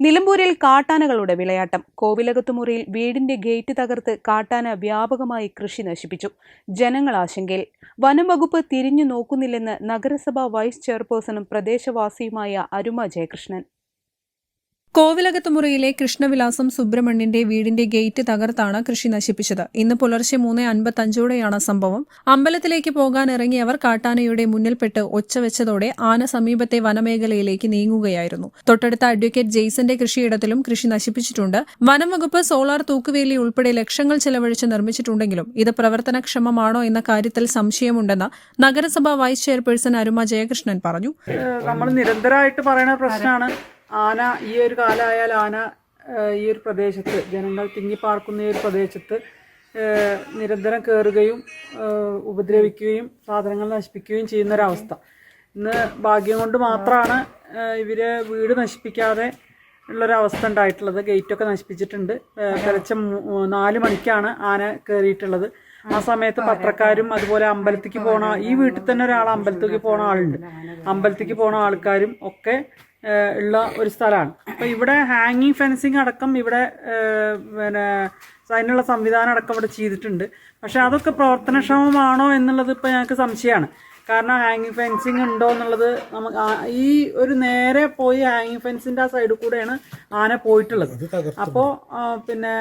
നിലമ്പൂരിൽ കാട്ടാനകളുടെ വിളയാട്ടം. കോവിലകത്തുമുറിയിൽ വീടിന്റെ ഗേറ്റ് തകർത്ത് കാട്ടാന വ്യാപകമായി കൃഷി നശിപ്പിച്ചു. ജനങ്ങൾ ആശങ്കയിൽ. വനം വകുപ്പ് തിരിഞ്ഞു നോക്കുന്നില്ലെന്ന് നഗരസഭാ വൈസ് ചെയർപേഴ്സണും പ്രദേശവാസിയുമായ അരുമ ജയകൃഷ്ണൻ. കോവിലകത്തുമുറിയിലെ കൃഷ്ണവിലാസം സുബ്രഹ്മണ്യന്റെ വീടിന്റെ ഗേറ്റ് തകർത്താണ് കൃഷി നശിപ്പിച്ചത്. ഇന്ന് പുലർച്ചെ മൂന്ന് അൻപത്തഞ്ചോടെയാണ് സംഭവം. അമ്പലത്തിലേക്ക് പോകാൻ ഇറങ്ങിയവർ കാട്ടാനയുടെ മുന്നിൽപ്പെട്ട് ഒച്ചവെച്ചതോടെ ആന സമീപത്തെ വനമേഖലയിലേക്ക് നീങ്ങുകയായിരുന്നു. തൊട്ടടുത്ത അഡ്വക്കേറ്റ് ജെയ്സന്റെ കൃഷിയിടത്തിലും കൃഷി നശിപ്പിച്ചിട്ടുണ്ട്. വനം വകുപ്പ് സോളാർ തൂക്കുവേലി ഉൾപ്പെടെ ലക്ഷങ്ങൾ ചെലവഴിച്ച് നിർമ്മിച്ചിട്ടുണ്ടെങ്കിലും ഇത് പ്രവർത്തനക്ഷമമാണോ എന്ന കാര്യത്തിൽ സംശയമുണ്ടെന്ന് നഗരസഭാ വൈസ് ചെയർപേഴ്സൺ അരുമ ജയകൃഷ്ണൻ പറഞ്ഞു. നമ്മൾ നിരന്തരമായിട്ട് പറയുന്ന പ്രശ്നമാണ്. ആന ഈ ഒരു കാലമായാൽ ആന ഈ ഒരു പ്രദേശത്ത് ജനങ്ങൾ തിങ്ങിപ്പാർക്കുന്ന ഈ ഒരു പ്രദേശത്ത് നിരന്തരം കയറുകയും ഉപദ്രവിക്കുകയും സാധനങ്ങൾ നശിപ്പിക്കുകയും ചെയ്യുന്ന ഒരവസ്ഥ ഇന്ന് ഭാഗ്യം കൊണ്ട് മാത്രമാണ് ഇവർ വീട് നശിപ്പിക്കാതെ ഉള്ളൊരവസ്ഥ ഉണ്ടായിട്ടുള്ളത്. ഗേറ്റൊക്കെ നശിപ്പിച്ചിട്ടുണ്ട്. കുറച്ച് നാല് മണിക്കാണ് ആന കയറിയിട്ടുള്ളത് ആ സമയത്ത് പത്രക്കാരും അതുപോലെ അമ്പലത്തിക്ക് പോണ ഈ വീട്ടിൽ തന്നെ ഒരാൾ അമ്പലത്തിലേക്ക് പോണ ആളുണ്ട്. അമ്പലത്തിക്ക് പോണ ആൾക്കാരും ഒക്കെ ഉള്ള ഒരു സ്ഥലമാണ്. അപ്പോൾ ഇവിടെ ഹാങ്ങിങ് ഫെൻസിങ് അടക്കം ഇവിടെ പിന്നെ അതിനുള്ള സംവിധാനം അടക്കം ഇവിടെ ചെയ്തിട്ടുണ്ട്. പക്ഷെ അതൊക്കെ പ്രവർത്തനക്ഷമമാണോ എന്നുള്ളത് ഇപ്പൊ ഞങ്ങൾക്ക് സംശയമാണ്. കാരണം ഹാങ്ങിങ് ഫെൻസിങ് ഉണ്ടോ എന്നുള്ളത് നമുക്ക് ഈ ഒരു നേരെ പോയി ഹാങ്ങിങ് ഫെൻസിന്റെ ആ സൈഡിൽ കൂടെയാണ് ആന പോയിട്ടുള്ളത്. അപ്പോൾ പിന്നെ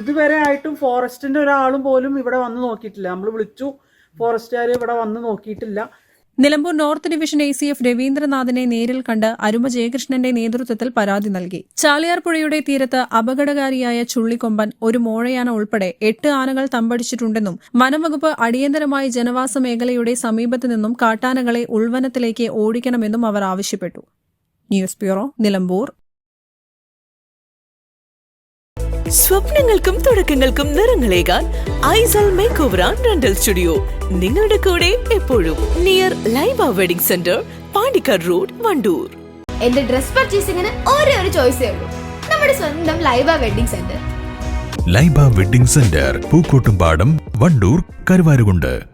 ഇതുവരെ ആയിട്ടും ഫോറസ്റ്റിന്റെ ഒരാളും പോലും ഇവിടെ വന്ന് നോക്കിയിട്ടില്ല. നമ്മൾ വിളിച്ചു ഫോറസ്റ്റുകാർ ഇവിടെ വന്ന് നോക്കിയിട്ടില്ല. Nilambur north division A C F രവീന്ദ്രനാഥിനെ നേരിൽ കണ്ട് അരുമ ജയകൃഷ്ണന്റെ നേതൃത്വത്തിൽ പരാതി നൽകി. ചാലിയാർ പുഴയുടെ തീരത്ത് അപകടകാരിയായ ചുള്ളിക്കൊമ്പൻ ഒരു മോഴയാന ഉൾപ്പെടെ എട്ട് ആനകൾ തമ്പടിച്ചിട്ടുണ്ടെന്നും വനംവകുപ്പ് അടിയന്തരമായി ജനവാസ മേഖലയുടെ സമീപത്തു നിന്നും കാട്ടാനകളെ ഉൾവനത്തിലേക്ക് ഓടിക്കണമെന്നും അവർ ആവശ്യപ്പെട്ടു. News bureau Nilambur. സ്വപ്നങ്ങൾക്കും തുടക്കങ്ങൾക്കും നിറങ്ങളേകാൻ Aisal make over and rental studio. നിങ്ങളുടെ കൂടെ എപ്പോഴും near Laiba wedding centre Pandikkad road Wandoor. എന്റെ ഡ്രസ് പർച്ചേസിംഗിന് ഒരേ ഒരു ചോയ്സേ ഉള്ളൂ. നമ്മുടെ സ്വന്തം Laiba wedding centre. Laiba wedding centre Pookkottumpadam Wandoor Karuvarakundu.